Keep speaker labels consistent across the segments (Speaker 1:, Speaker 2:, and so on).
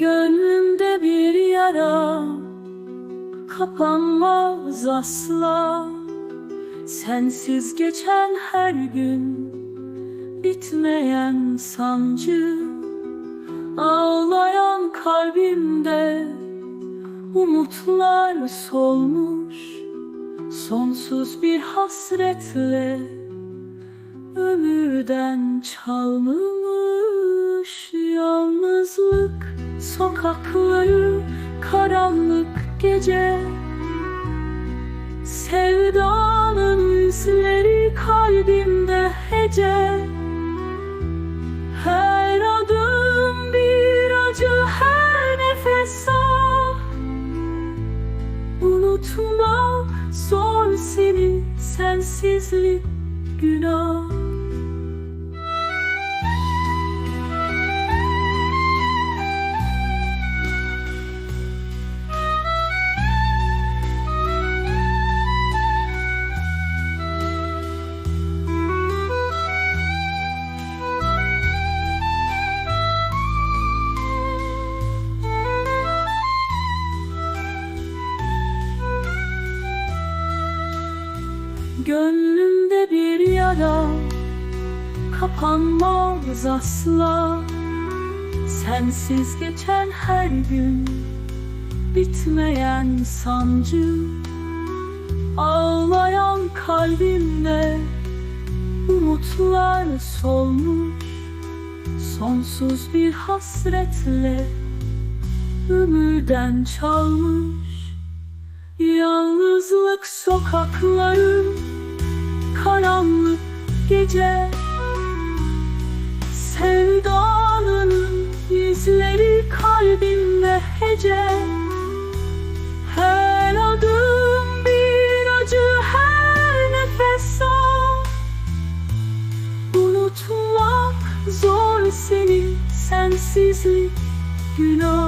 Speaker 1: Gönlümde bir yara Kapanmaz asla. Sensiz geçen her gün Bitmeyen sancı Ağlayan kalbimde Umutlar solmuş. Sonsuz bir hasretle Ömürden çalmış Yalnızlık sokakları Karanlık gece. Sevdanın izleri kalbimde hece. Her adım bir acı her nefes ah Unutma zor seni sensizlik günah Gönlümde bir yara Kapanmaz asla Sensiz geçen her gün Bitmeyen sancı. Ağlayan kalbimde Umutlar solmuş. Sonsuz bir hasretle Ömürden çalmış. Yalnızlık sokakları Karanlık gece. Sevdanın izleri kalbimde hece. Her adım bir acı her nefes ah Unutmak zor seni sensizlik günah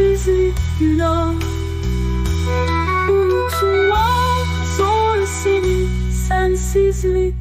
Speaker 1: sensizlik günah. Unutmak zor senin sensizlik